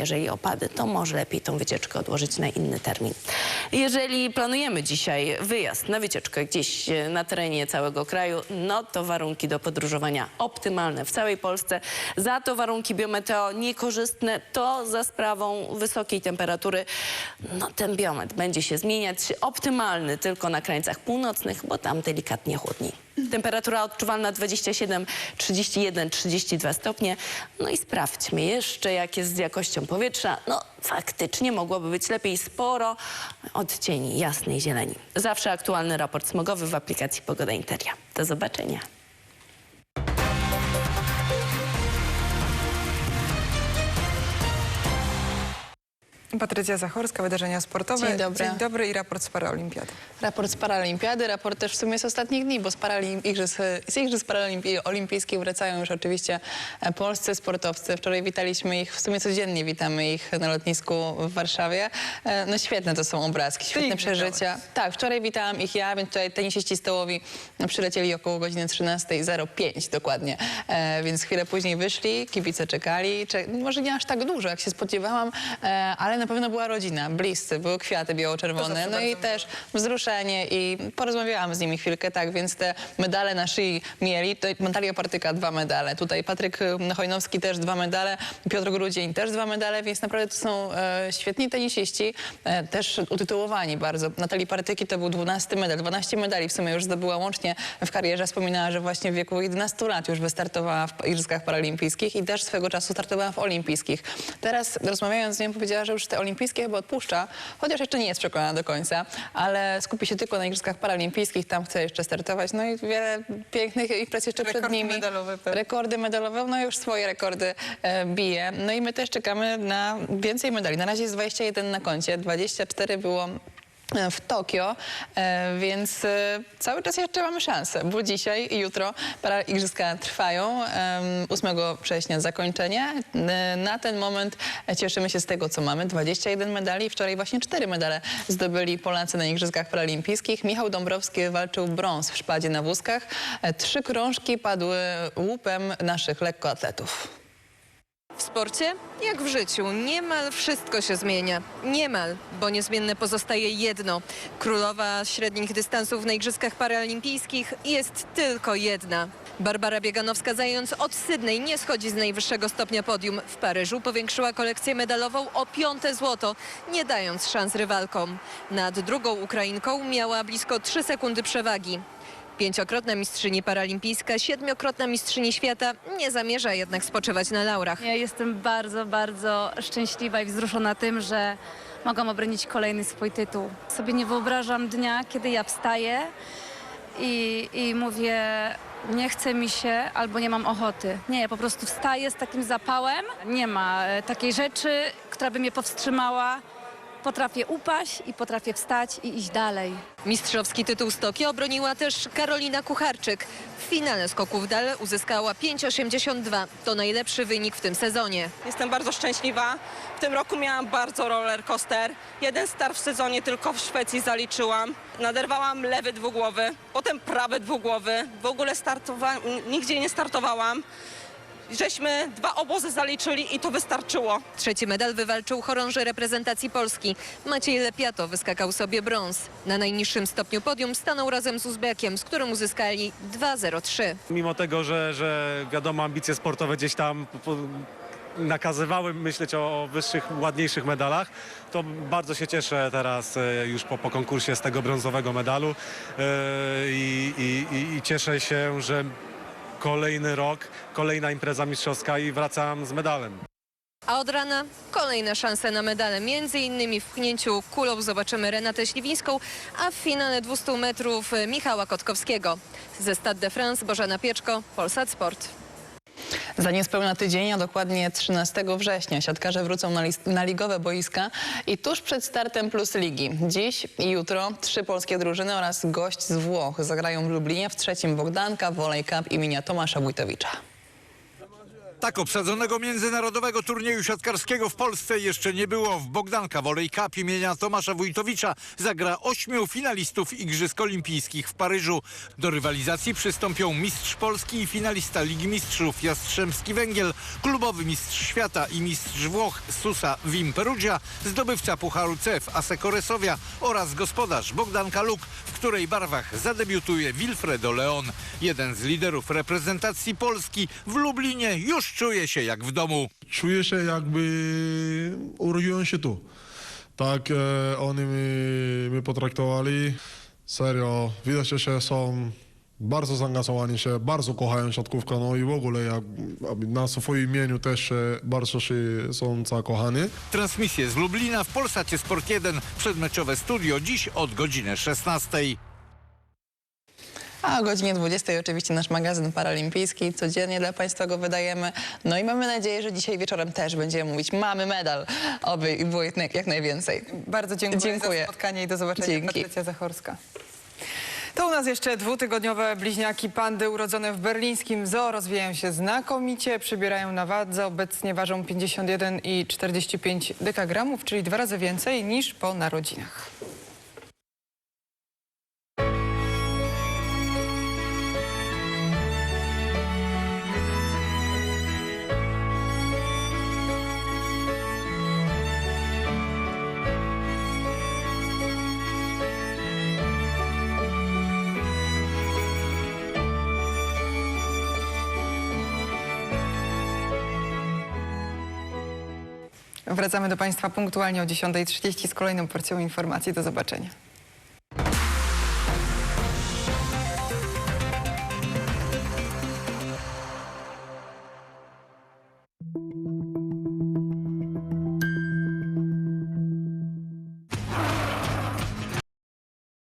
jeżeli opady, to może lepiej tą wycieczkę odłożyć na inny termin. Jeżeli planujemy dzisiaj wyjazd na wycieczkę gdzieś e, na terenie całego kraju, no to warunki do podróżowania optymalne w całej Polsce. Za to warunki biometeo niekorzystne, to za sprawą wysokiej temperatury. No ten biometr będzie się zmieniać. Optymalny tylko na krańcach północnych, bo tam delikatnie chłodniej. Temperatura odczuwalna 27, 31, 32 stopnie. No i sprawdźmy jeszcze, jak jest z jakością powietrza. No faktycznie mogłoby być lepiej sporo odcieni jasnej zieleni. Zawsze aktualny raport smogowy w aplikacji Pogoda Interia. Do zobaczenia. Patrycja Zachorska, wydarzenia sportowe. Dzień dobry. Dzień dobry i raport z Paraolimpiady. Raport z Paralimpiady, raport też w sumie z ostatnich dni, bo z, Paralim, igrzysk, z Igrzysk Paraolimpijskich wracają już oczywiście e, polscy sportowcy. Wczoraj witaliśmy ich, w sumie codziennie witamy ich na lotnisku w Warszawie. E, No świetne to są obrazki, świetne przeżycia. Tak, wczoraj witałam ich ja, więc tutaj tenisiści stołowi przylecieli około godziny 13.05 dokładnie. E, więc chwilę później wyszli, kibice czekali. Cze może nie aż tak dużo, jak się spodziewałam, ale na pewno była rodzina, bliscy, były kwiaty biało-czerwone. No i też wzruszenie i porozmawiałam z nimi chwilkę, tak, więc te medale na szyi mieli. Tutaj Natalia Partyka dwa medale, tutaj Patryk y, Hojnowski też dwa medale, Piotr Grudzień też dwa medale, więc naprawdę to są e, świetni tenisiści, e, też utytułowani bardzo. Natalii Partyki to był 12 medal, 12 medali w sumie już zdobyła łącznie w karierze. Wspominała, że właśnie w wieku 11 lat już wystartowała w Igrzyskach Paralimpijskich i też swego czasu startowała w Olimpijskich. Teraz rozmawiając z nią powiedziała, że już te olimpijskie chyba odpuszcza, chociaż jeszcze nie jest przekonana do końca, ale skupi się tylko na Igrzyskach Paralimpijskich, tam chce jeszcze startować. No i wiele pięknych imprez jeszcze przed nimi. medalowe pewnie. Rekordy medalowe, no już swoje rekordy e, bije. No i my też czekamy na więcej medali. Na razie jest 21 na koncie, 24 było w Tokio, e, więc e, cały czas jeszcze mamy szansę, bo dzisiaj i jutro para trwają. Em, 8 września zakończenie. E, Na ten moment e, cieszymy się z tego, co mamy. 21 medali. Wczoraj właśnie 4 medale zdobyli Polacy na Igrzyskach Paralimpijskich. Michał Dąbrowski walczył brąz w szpadzie na wózkach. E, Trzy krążki padły łupem naszych lekkoatletów. W sporcie, jak w życiu, niemal wszystko się zmienia. Niemal, bo niezmienne pozostaje jedno. Królowa średnich dystansów na Igrzyskach Paralimpijskich jest tylko jedna. Barbara Bieganowska zając od Sydney nie schodzi z najwyższego stopnia podium. W Paryżu powiększyła kolekcję medalową o piąte złoto, nie dając szans rywalkom. Nad drugą Ukrainką miała blisko 3 sekundy przewagi. Pięciokrotna mistrzyni paralimpijska, siedmiokrotna mistrzyni świata nie zamierza jednak spoczywać na laurach. Ja jestem bardzo, bardzo szczęśliwa i wzruszona tym, że mogłam obronić kolejny swój tytuł. Sobie nie wyobrażam dnia, kiedy ja wstaję i, i mówię, nie chce mi się albo nie mam ochoty. Nie, ja po prostu wstaję z takim zapałem. Nie ma e, takiej rzeczy, która by mnie powstrzymała. Potrafię upaść i potrafię wstać i iść dalej. Mistrzowski tytuł z Tokio obroniła też Karolina Kucharczyk. W finale skoków dal uzyskała 5,82. To najlepszy wynik w tym sezonie. Jestem bardzo szczęśliwa. W tym roku miałam bardzo roller coaster. Jeden start w sezonie tylko w Szwecji zaliczyłam. Naderwałam lewy dwugłowy, potem prawy dwugłowy. W ogóle startowa- nigdzie nie startowałam. Żeśmy dwa obozy zaliczyli i to wystarczyło. Trzeci medal wywalczył chorąży reprezentacji Polski. Maciej Lepiato wyskakał sobie brąz. Na najniższym stopniu podium stanął razem z Uzbekiem, z którym uzyskali 2,03. Mimo tego, że, że wiadomo, ambicje sportowe gdzieś tam nakazywały myśleć o wyższych, ładniejszych medalach, to bardzo się cieszę teraz e, już po, po konkursie z tego brązowego medalu e, i, i, i cieszę się, że kolejny rok, kolejna impreza mistrzowska i wracam z medalem. A od rana kolejne szanse na medale. Między innymi w pchnięciu kulą zobaczymy Renatę Śliwińską, a w finale 200 metrów Michała Kotkowskiego. Ze Stade de France Bożena Pieczko, Polsat Sport. Za niespełna tydzień, a dokładnie 13 września, siatkarze wrócą na, na ligowe boiska i tuż przed startem Plus Ligi. Dziś i jutro trzy polskie drużyny oraz gość z Włoch zagrają w Lublinie w trzecim Bogdanka Volley Cup imienia Tomasza Wójtowicza. Tak obsadzonego międzynarodowego turnieju siatkarskiego w Polsce jeszcze nie było. W Bogdanka Volley Cup imienia Tomasza Wójtowicza zagra ośmiu finalistów Igrzysk Olimpijskich w Paryżu. Do rywalizacji przystąpią mistrz Polski i finalista Ligi Mistrzów Jastrzębski Węgiel, klubowy mistrz świata i mistrz Włoch Susa Wim Perugia, zdobywca Pucharu CEF Aseko Resowia oraz gospodarz Bogdanka Luk, w której barwach zadebiutuje Wilfredo Leon. Jeden z liderów reprezentacji Polski w Lublinie już czuje się jak w domu. czuję się jakby urodziłem się tu. Tak e, oni mi, mi potraktowali. Serio, widać, że są bardzo zaangażowani się, bardzo kochają siatkówkę, no i w ogóle jak, na swoim imieniu też bardzo się są zakochani. Transmisję z Lublina w Polsacie Sport 1 przedmeczowe studio dziś od godziny 16. A o godzinie 20 oczywiście nasz magazyn paralimpijski. Codziennie dla Państwa go wydajemy. No i mamy nadzieję, że dzisiaj wieczorem też będziemy mówić mamy medal. Oby i było jak naj- jak najwięcej. Bardzo dziękuję, Dziękuję. za spotkanie i do zobaczenia. Dzięki. Patrycja Zachorska. To u nas jeszcze dwutygodniowe bliźniaki pandy urodzone w berlińskim zoo rozwijają się znakomicie, przybierają na wadze, obecnie ważą 51 i 45 dekagramów, czyli dwa razy więcej niż po narodzinach. Wracamy do Państwa punktualnie o 10.30 z kolejną porcją informacji. Do zobaczenia.